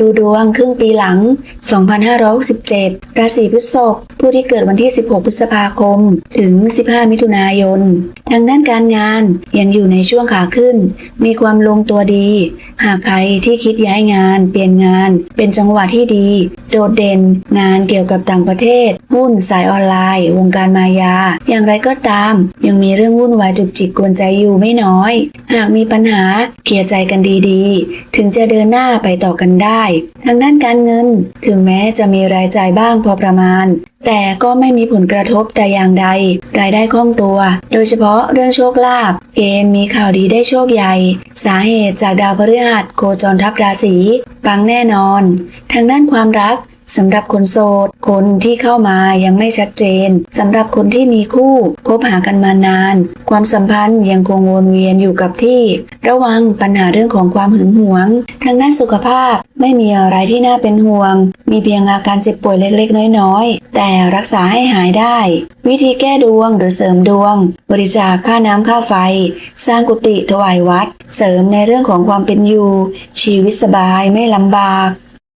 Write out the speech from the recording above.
ดูดวงครึ่งปีหลัง 2567 ราศีพฤษภผู้ที่เกิดวันที่ 16 พฤษภาคม ถึง 15 มิถุนายน ทางด้านการงานยังอยู่ในช่วงขาขึ้น มีความลงตัวดี หากใครที่คิดย้ายงาน เปลี่ยนงาน เป็นจังหวะที่ดี โดดเด่น งานเกี่ยวกับต่างประเทศหุ้นสายออนไลน์ วงการมายา อย่างไรก็ตาม ยังมีเรื่องวุ่นวายจุกจิกกวนใจอยู่ไม่น้อย หากมีปัญหาเคลียร์ใจกันดีๆ ถึงจะเดินหน้าไปต่อกันได้ ทางด้านการเงิน ถึงแม้จะมีรายจ่ายบ้างพอประมาณแต่ก็ไม่มีผลกระทบแต่อย่างใด รายได้คล่องตัว โดยเฉพาะเรื่องโชคลาภ เกณฑ์มีข่าวดีได้โชคใหญ่ สาเหตุจากดาวพฤหัสโคจรทับราศีปังแน่นอน ทางด้านความรัก สำหรับคนโสด คนที่เข้ามายังไม่ชัดเจนสำหรับคนที่มีคู่คบหากันมานาน ความสัมพันธ์ยังคงวนเวียนอยู่กับที่ ระวังปัญหาเรื่องของความหึงหวง ทางด้านสุขภาพไม่มีอะไรที่น่าเป็นห่วง มีเพียงอาการเจ็บป่วยเล็กๆ น้อยๆ แต่รักษาให้หายได้ วิธีแก้ดวงหรือเสริมดวง บริจาคค่าน้ำค่าไฟ สร้างกุฏิถวายวัด เสริมในเรื่องของความเป็นอยู่ ชีวิตสบายไม่ลำบาก